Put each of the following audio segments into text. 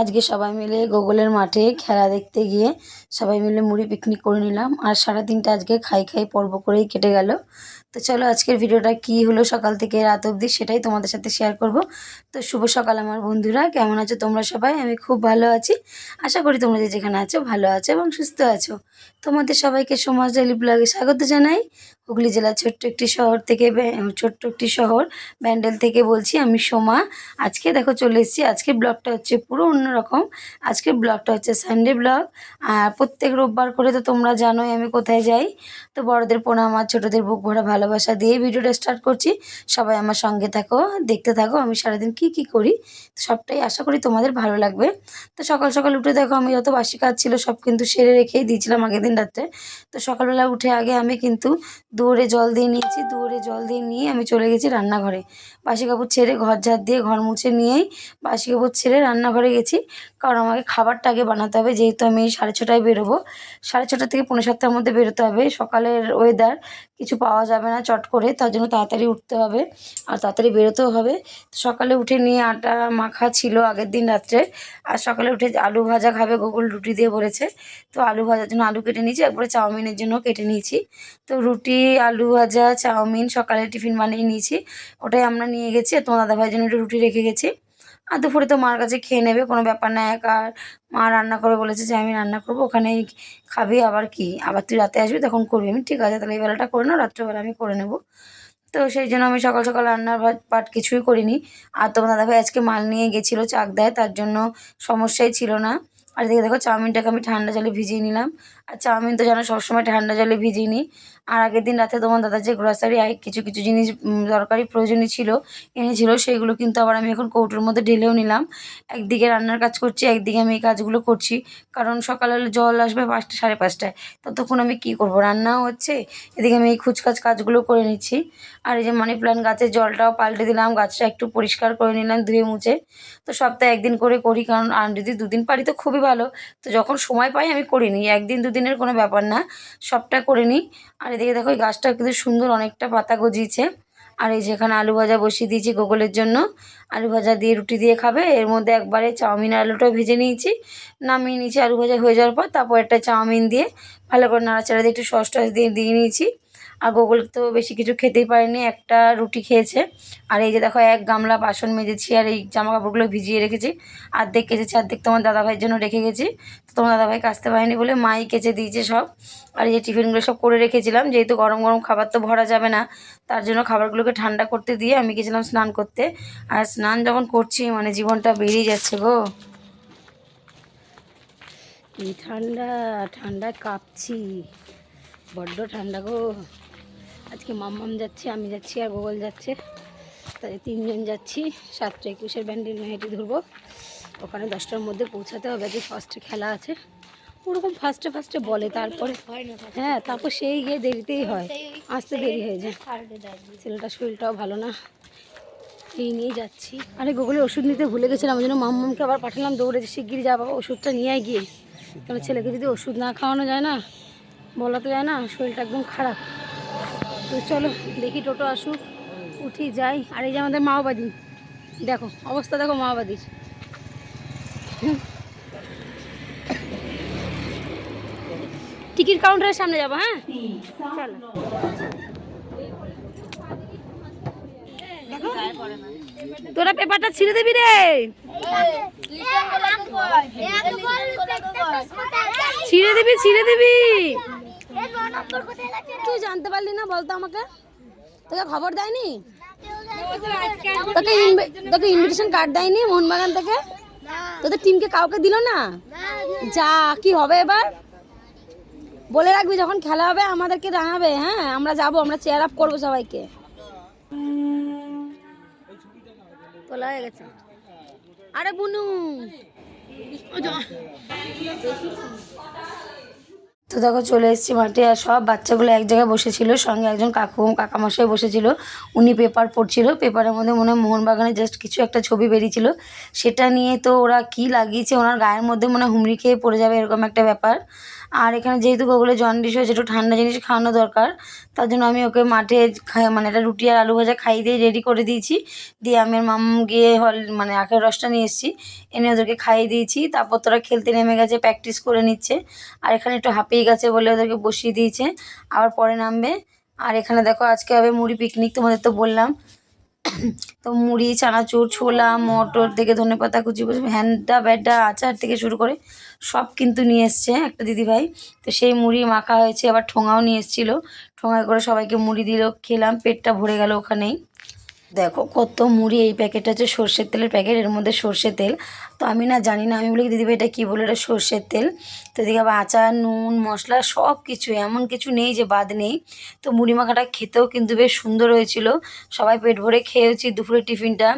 আজকে সবাই মিলে গোগলের মাঠে খেলা দেখতে গিয়ে সবাই মিলে মুড়ি পিকনিক করে নিলাম। আর সারাদিনটা আজকে খাই খাই পর্ব করেই কেটে গেল। তো চলো আজকের ভিডিওটা কি হলো সকাল থেকে রাত অবধি সেটাই তোমাদের সাথে শেয়ার করব। তো শুভ সকাল আমার বন্ধুরা, কেমন আছো তোমরা সবাই? আমি খুব ভালো আছি। আশা করি তোমরা যে যেখানে আছো ভালো আছো এবং সুস্থ আছো। তোমাদের সবাইকে সমাজ ডেলি ব্লগে স্বাগত জানাই। হুগলি জেলার ছোট্ট একটি শহর থেকে ছোট্ট একটি শহর, ব্যান্ডেল থেকে বলছি আমি সোমা। আজকে দেখো চলে এসেছি। আজকে ব্লগটা হচ্ছে পুরো অন্যরকম। আজকের ব্লগটা হচ্ছে সানডে ব্লগ আর প্রত্যেক রোববার করে তো তোমরা জানোই আমি কোথায় যাই। তো বড়দের প্রণাম আর ছোটোদের বুক ভরা ভালোবাসা দিয়ে ভিডিওটা স্টার্ট করছি। সবাই আমার সঙ্গে থাকো, দেখতে থাকো, আমি সারাদিন কি কি করি, সবটাই আশা করি তোমাদের ভালো লাগবে। তো সকাল সকাল উঠে দেখো, আমি যত বাসি কাজ ছিল সব কিন্তু সেরে রেখেই দিয়েছিলাম আগের দিন রাত্রে। তো সকালবেলা উঠে আগে আমি কিন্তু দুয়ারে জল দিয়ে নিয়েছি, দুয়ারে জল দিয়ে নিয়ে আমি চলে গেছি রান্নাঘরে। বাসি কাপড় ছেড়ে ঘর ঝাড় দিয়ে ঘর মুছে নিয়েই বাসি কাপড় ছেড়ে রান্নাঘরে গেছি। কারণ আমাকে খাবারটা আগে বানাতে হবে, যেহেতু আমি সাড়ে ছটায় বেরোবো। সাড়ে ছটা থেকে পনেরো সাতটার মধ্যে বেরোতে হবে। সকালের ওয়েদার কিছু পাওয়া যাবে না চট করে, তার জন্য তাড়াতাড়ি উঠতে হবে আর তাড়াতাড়ি বেরোতেও হবে। সকালে উঠে নিয়ে আটা মাখা ছিল আগের দিন রাত্রে, আর সকালে উঠে আলু ভাজা খাবে গোকুল রুটি দিয়ে বলেছে। তো আলু ভাজার জন্য আলু কেটে নিয়েছি, একবারে চাউমিনের জন্য কেটে নিয়েছি। তো রুটি, আলু ভাজা, চাউমিন সকালে টিফিন বানিয়ে নিয়েছি। ওটাই আমরা গেছি আর তোমার দাদাভাইয়ের জন্য একটু রুটি রেখে গেছি। আর দুপুরে তো মার কাছে খেয়ে নেবে, কোনো ব্যাপার না, এক আর মা রান্না করে বলেছে যে আমি রান্না করব, ওখানেই খাবি, আবার কি? আবার তুই রাতে আসবি, তখন করবি আমি। ঠিক আছে, তাহলে এই বেলাটা করে নাও, রাত্রেবেলা আমি করে নেব। তো সেই জন্য আমি সকাল সকাল রান্নার পাট কিছুই করিনি। আর তোমার দাদাভাই আজকে মাল নিয়ে গেছিল, চাক দেয়, তার জন্য সমস্যাই ছিল না। আর এদিকে দেখো, চাউমিনটাকে আমি ঠান্ডা জলে ভিজিয়ে নিলাম। আর চাউমিন তো জানো সবসময় ঠান্ডা জলে ভিজিয়ে নিই আর আগের দিন রাতে তোমার দাদা যে গ্রসারি কিছু কিছু জিনিস দরকারি প্রয়োজনীয় ছিল, এনেছিল সেইগুলো কিন্তু আবার আমি এখন কৌটোর মধ্যে ঢেলেও নিলাম। একদিকে রান্নার কাজ করছি, একদিকে আমি এই কাজগুলো করছি, কারণ সকালে জল আসবে পাঁচটা, সাড়ে পাঁচটায়। ততক্ষণ আমি কি করব? রান্নাও হচ্ছে, এদিকে আমি এই খুচকাচ কাজগুলো করে নিচ্ছি। আর এই যে মানি প্ল্যান্ট গাছের জলটাও পাল্টে দিলাম, গাছটা একটু পরিষ্কার করে নিলাম ধুয়ে মুছে। তো সপ্তাহে একদিন করে করি, কারণ আর যদি দুদিন পারি তো খুবই ভালো। তো যখন সময় পাই আমি করি নিই একদিন দুদিনের কোনো ব্যাপার না, সবটা করে নিই। আর এদিকে দেখো, এই গাছটা কিন্তু সুন্দর অনেকটা পাতা গজিয়েছে। আর এই যেখানে আলু ভাজা বসিয়ে দিয়েছি গোগলের জন্য। আলু ভাজা দিয়ে রুটি দিয়ে খাবে। এর মধ্যে একবারে চাউমিন আলুটাও ভেজে নিয়েছি। নামিয়ে নিয়েছি আলু ভাজা হয়ে যাওয়ার পর, তারপর একটা চাউমিন দিয়ে ভালো করে নাড়াচাড়া দিয়ে একটু সস টস দিয়ে দিয়ে নিয়েছি। আর গোগল তো বেশি কিছু খেতেই পারেনি, একটা রুটি খেয়েছে। আর এই যে দেখো, এক গামলা বাসন মেজেছি আর এই জামা কাপড়গুলো ভিজিয়ে রেখেছি। অর্ধেক কেচেছি অর্ধেক তোমার দাদাভাইয়ের জন্য রেখে গেছি। তো তোমার দাদাভাই কাচতে পারেনি বলে মাই কেচে দিয়েছে সব। আর এই যে টিফিনগুলো সব করে রেখেছিলাম, যেহেতু গরম গরম খাবার তো ভরা যাবে না, তার জন্য খাবারগুলোকে ঠান্ডা করতে দিয়ে আমি গেছিলাম স্নান করতে। আর স্নান যখন করছি মানে জীবনটা বেরিয়ে যাচ্ছে গো। ঠান্ডা ঠান্ডা কাঁপছি। বড্ড ঠান্ডা গো। আজকে মাম্মাম যাচ্ছে, আমি যাচ্ছি আর গোগল যাচ্ছে। তাই তিনজন যাচ্ছি, সাতটা একুশের ব্যান্ডেল হেঁটে ধরবো। ওখানে দশটার মধ্যে পৌঁছাতে হবে যে ফার্স্টে খেলা আছে। ওরকম ফার্স্টে ফার্স্টে বলে, তারপরে হ্যাঁ তারপর সেই গিয়ে দেরিতেই হয়। আসতে দেরি হয়ে যায়। ছেলেটার শরীরটাও ভালো না। এই নিয়ে যাচ্ছি। আরে গুগলে ওষুধ নিতে ভুলে গেছিলাম, ওই জন্য মাম্মামকে আবার পাঠালাম দৌড়ে যে শিগগিরি যা বাবা ওষুধটা নিয়ে গিয়ে। কারণ ছেলেকে যদি ওষুধ না খাওয়ানো যায় না, বলা তো যায় না, শরীরটা একদম খারাপ। তো চলো দেখি টোটো আসুক, উঠি, যাই। আর এই যে আমাদের মাওবাদী, দেখো, অবস্থা দেখো মাওবাদীর। টিকিট কাউন্টারের সামনে যাব হ্যাঁ? চলো। তোরা পেপারটা ছিঁড়ে দিবি রে। ছিঁড়ে দিবি ছিঁড়ে দিবি। তুই জানতে পারলি না, বলতো আমাকে। তোকে খবর দেয়নি? তোকে তোকে ইনভিটেশন কার্ড দেয়নি মোহনবাগান থেকে? তোদের টিমকে কাউকে দিল না? যা, কি হবে এবার? বলে রাখবি, যখন খেলা হবে আমাদেরকে জানাবে হ্যাঁ? আমরা যাব, আমরা চেয়ার আপ করব সবাইকে। তোলা হয়ে গেছে। আরে বুনু। তো দেখো চলে এসেছি মাঠে আর সব বাচ্চাগুলো এক জায়গায় বসেছিল, সঙ্গে একজন কাকু, কাকামশাই বসেছিল। উনি পেপার পড়ছিল, পেপারের মধ্যে মনে হয় মোহনবাগানের জাস্ট কিছু একটা ছবি বেরিয়েছিল। সেটা নিয়ে তো ওরা কি লাগিয়েছে, ওনার গায়ের মধ্যে মনে হুমড়ি খেয়ে পড়ে যাবে এরকম একটা ব্যাপার। আর এখানে যেহেতু গোগুলে জন্ডিস হয়েছে, একটু ঠান্ডা জিনিস খাওয়ানো দরকার, তার জন্য আমি ওকে মাঠে মানে একটা রুটি আর আলু ভাজা খাইয়ে দিয়ে রেডি করে দিয়েছি। দিয়ে আমি মাম গিয়ে হল মানে আখের রসটা নিয়ে এসেছি। এনে ওদেরকে খাইয়ে দিয়েছি। তারপর তোরা খেলতে নেমে গেছে প্র্যাকটিস করে নিচ্ছে। আর এখানে একটু হাঁপিয়ে গেছে বলে ওদেরকে বসিয়ে দিয়েছে। আবার পরে নামবে। আর এখানে দেখো আজকে হবে মুড়ি পিকনিক তোমাদের তো বললাম। তো মুড়ি, চানাচুর, ছোলা, মটর থেকে ধনে পাতা, কুচি কুচি হ্যান্ডা ব্যাডা আচার থেকে শুরু করে সব কিন্তু নিয়ে এসছে একটা দিদিভাই। তো সেই মুড়ি মাখা হয়েছে, আবার ঠোঙাও নিয়ে এসেছিল। ঠোঙায় করে সবাইকে মুড়ি দিল, খেলাম, পেটটা ভরে গেল ওখানেই। দেখো কত মুড়ি এই প্যাকেটটা হচ্ছে সর্ষের তেলের প্যাকেট, এর মধ্যে সর্ষের তেল তো আমি না জানি না, আমি বলি দিদিভাই, এটা কী বলে? এটা সর্ষের তেল। তো এদিকে আবার আচার, নুন, মশলা সব কিছু, এমন কিছু নেই যে বাদ নেই। তো মুড়ি মাখাটা খেতেও কিন্তু বেশ সুন্দর হয়েছিল। সবাই পেট ভরে খেয়েছি দুপুরের টিফিনটা।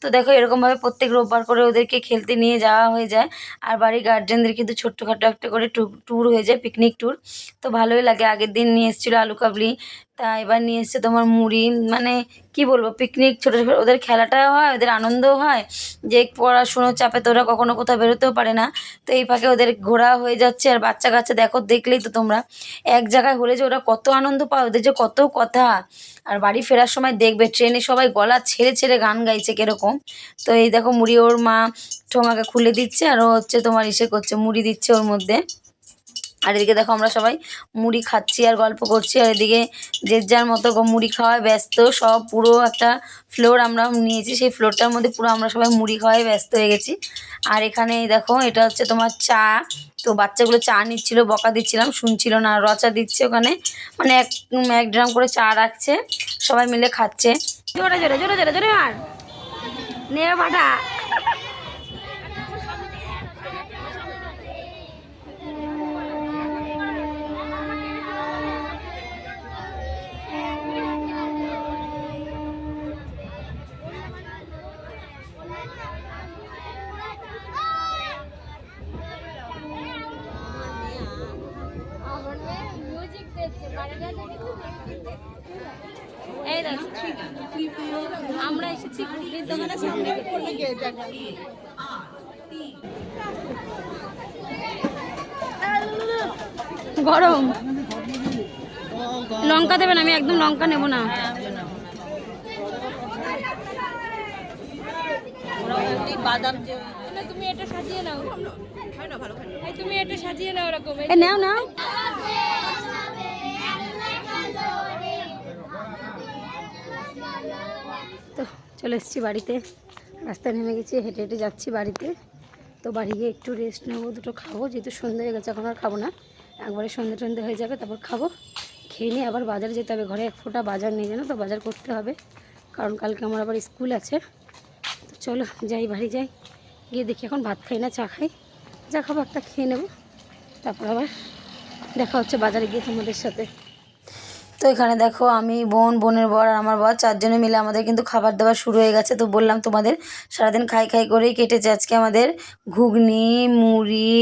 তো দেখো, এরকমভাবে প্রত্যেক রোববার করে ওদেরকে খেলতে নিয়ে যাওয়া হয়ে যায়। আর বাড়ির গার্জেনদের কিন্তু ছোট্টখাটো একটা করে ট্যুর হয়ে যায় পিকনিক ট্যুর তো ভালোই লাগে। আগের দিন নিয়ে এসেছিল আলু কাবলি, তা এবার নিয়ে এসছে তোমার মুড়ি। মানে কি বলব পিকনিক ছোটো ছোটো, ওদের খেলাটাও হয়, ওদের আনন্দও হয়। যে পড়াশুনোর চাপে তো ওরা কখনো কোথাও বেরোতেও পারে না। তো এই ফাঁকে ওদের ঘোরা হয়ে যাচ্ছে আর বাচ্চা কাচ্চা দেখো, দেখলেই তো তোমরা। এক জায়গায় হলে যে ওরা কত আনন্দ পায়, ওদের যে কত কথা। আর বাড়ি ফেরার সময় দেখবে, ট্রেনে সবাই গলা ছেড়ে ছেড়ে গান গাইছে কীরকম। তো এই দেখো মুড়ি ওর মা ঠোঙাকে খুলে দিচ্ছে আর ও হচ্ছে তোমার ইসে করছে, মুড়ি দিচ্ছে ওর মধ্যে। আর এদিকে দেখো আমরা সবাই মুড়ি খাচ্ছি আর গল্প করছি, আর এদিকে যে যার মতো মুড়ি খাওয়ায় ব্যস্ত, সব পুরো একটা ফ্লোর আমরা নিয়েছি, সেই ফ্লোরটার মধ্যে পুরো আমরা সবাই মুড়ি খাওয়ায় ব্যস্ত হয়ে গেছি। আর এখানে দেখো, এটা হচ্ছে তোমার চা। তো বাচ্চাগুলো চা নিচ্ছিল, বকা দিচ্ছিলাম, শুনছিল না রচা দিচ্ছে ওখানে। মানে এক এক ড্রাম করে চা রাখছে, সবাই মিলে খাচ্ছে। জোরে জোরে জোরে জোরে জোরে মার। নে পাঠা এই দেখ আমরা এসেছি দোকানের সামনে গরম। লঙ্কা দেবেন আমি একদম লঙ্কা নেব না। বাদাম তুমি এটা সাজিয়ে নাও। এই তুমি এটা সাজিয়ে নাও। এরকম নাও নাও চলে এসেছি বাড়িতে। রাস্তায় নেমে গেছি, হেঁটে হেঁটে যাচ্ছি বাড়িতে। তো বাড়ি গিয়ে একটু রেস্ট নেব, দুটো খাব। যেহেতু সন্ধ্যে হয়ে গেছে, এখন আর খাব না। একবারে সন্ধ্যে টন্ধে হয়ে যাবে, তারপর খাব। খেয়ে নিয়ে আবার বাজারে যেতে হবে। ঘরে এক ফোঁটা বাজার নিয়ে জানো তো? বাজার করতে হবে। কারণ কালকে আমার আবার স্কুল আছে। তো চলো, যাই, বাড়ি যাই। গিয়ে দেখি এখন ভাত খাই না চা খাই। যা খাব, একটা খেয়ে নেব। তারপর আবার দেখা হচ্ছে বাজারে গিয়ে তোমাদের সাথে। এখানে দেখো আমি বোন, বোনের বর আর আমার বর চারজনে মিলে আমাদের কিন্তু খাবার দাবার শুরু হয়ে গেছে। তো বললাম তোমাদের সারাদিন খাই খাই করেই কেটেছে আজকে আমাদের ঘুগনি, মুড়ি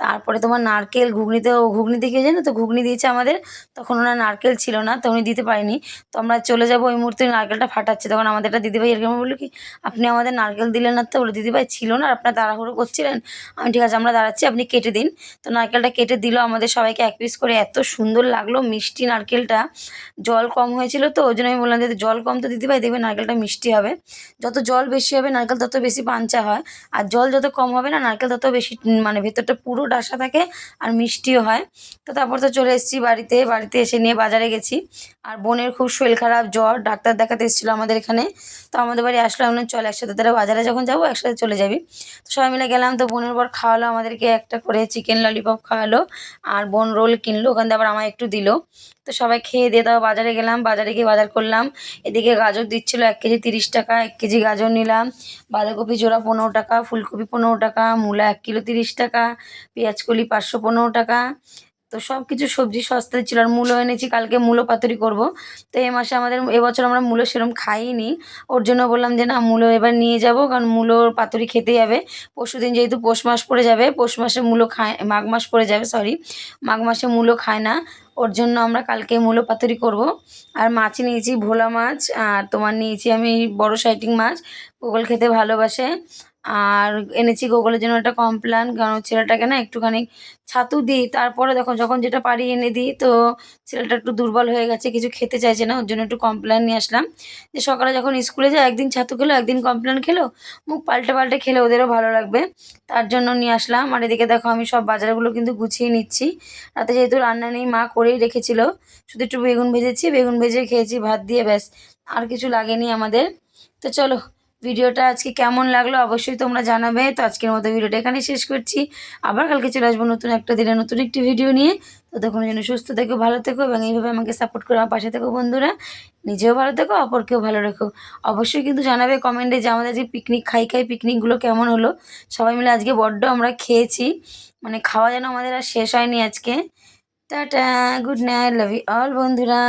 তারপরে তোমার নারকেল ঘুগনিতে ঘুগনিতে কি জানো তো? ঘুগনি দিয়েছে আমাদের। তখন ওনার নারকেল ছিল না, তো উনি দিতে পারেনি। তো আমরা চলে যাব, ওই মুহূর্তে নারকেলটা ফাটাচ্ছে। তখন আমাদের একটা দিদিভাই এরকম বলল কি, আপনি আমাদের নারকেল দিলেন না তো? বলে, দিদিভাই ছিল না আর আপনার তাড়াহুড়ো করছিলেন। আমি ঠিক আছে, আমরা দাঁড়াচ্ছি, আপনি কেটে দিন। তো নারকেলটা কেটে দিল, আমাদের সবাইকে এক পিস করে এত সুন্দর লাগল মিষ্টি নারকেলটা। জল কম হয়েছিল তো, ওই জন্য আমি বললাম যে জল কম তো দিদিভাই দেখবে নারকেলটা মিষ্টি হবে। যত জল বেশি হবে, নারকেল তত বেশি পাঞ্চা হয়। আর জল যত কম হবে না, নারকেল তত বেশি মানে ভেতরটা পুরো ডাসা থাকে আর মিষ্টিও হয়। তো তারপর তো চলে এসেছি বাড়িতে। বাড়িতে এসে নিয়ে বাজারে গেছি। আর বোনের খুব শরীর খারাপ, জ্বর। ডাক্তার দেখাতে এসেছিল আমাদের এখানে। তো আমাদের বাড়ি আসলে আমরা চল একসাথে। তারা বাজারে যখন যাব একসাথে চলে যাবি। তো সবাই মিলে গেলাম। তো বোনের পর খাওয়ালো আমাদেরকে একটা করে। চিকেন ললিপপ খাওয়ালো। আর বোন রোল কিনলো। ওখান থেকে আবার আমায় একটু দিলো। তো সবাই খেয়ে দিয়ে তারপর বাজারে গেলাম। বাজারে গিয়ে বাজার করলাম। এদিকে গাজর দিচ্ছিল এক কেজি তিরিশ টাকা, এক কেজি গাজর নিলাম। বাঁধাকপি, জোড়া পনেরো টাকা, ফুলকপি পনেরো টাকা, মূলা এক কিলো তিরিশ টাকা পেঁয়াজকলি পাঁচশো পনেরো টাকা। তো সব কিছু সবজি, সস্তা ছিল আর মূলো এনেছি, কালকে মূলো পাতুরি করব। তো এই মাসে আমাদের এবছর আমরা মূলো সেরকম খাইনি। ওর জন্য বললাম যে না, মূলো এবার নিয়ে যাব, কারণ মূলোর পাতুরি খেতে যাবে পরশু দিন যেহেতু পৌষ মাস পড়ে যাবে, পৌষ মাসে মূলো খায়, মাঘ মাস পড়ে যাবে সরি মাঘ মাসে মূলো খায় না। ওর জন্য আমরা কালকে মূলো পাতুরি করব। আর মাছ নিয়েছি, ভোলা মাছ, আর তোমার নিয়েছি আমি বড় সাইটিং মাছ। গোগল খেতে ভালোবাসে। আর এনেছি গোগলের জন্য একটা কমপ্ল্যান কারণ ছেলেটাকে না একটুখানি ছাতু দিই। তারপরে দেখো, যখন যেটা পারি এনে দিই, তো ছেলেটা একটু দুর্বল হয়ে গেছে, কিছু খেতে চাইছে না, ওর জন্য একটু কমপ্ল্যান নিয়ে আসলাম। যে সকালে যখন স্কুলে যায়, একদিন ছাতু খেলো, একদিন কমপ্ল্যান খেলো, মুখ পাল্টে পাল্টে খেলে ওদেরও ভালো লাগবে। তার জন্য নিয়ে আসলাম। আর এদিকে দেখো, আমি সব বাজারগুলো কিন্তু গুছিয়ে নিচ্ছি। রাতে যেহেতু রান্না নেই, মা করেই রেখেছিল। শুধু একটু বেগুন ভেজেছি, বেগুন ভেজে খেয়েছি ভাত দিয়ে, ব্যাস। আর কিছু লাগেনি আমাদের। তো চলো ভিডিওটা আজকে কেমন লাগল অবশ্যই তোমরা জানাবে। তো আজকের মতো ভিডিওটা এখানে শেষ করছি। আবার কালকে চলে আসব নতুন একটা দিনে নতুন একটি ভিডিও নিয়ে। ততক্ষণের যেন সুস্থ থেকো, ভালো থেকো এবং এইভাবে আমাকে সাপোর্ট করে আমার পাশে থেকো বন্ধুরা। নিজেও ভালো থেকো, অপরকেও ভালো রেখো। অবশ্যই কিন্তু জানাবে কমেন্টে যে আমাদের যে পিকনিক খাই খাই পিকনিকগুলো কেমন হলো। সবাই মিলে আজকে বড্ড আমরা খেয়েছি। মানে খাওয়া যেন আমাদের আর শেষ হয়নি আজকে। Tata good night love you all বন্ধুরা।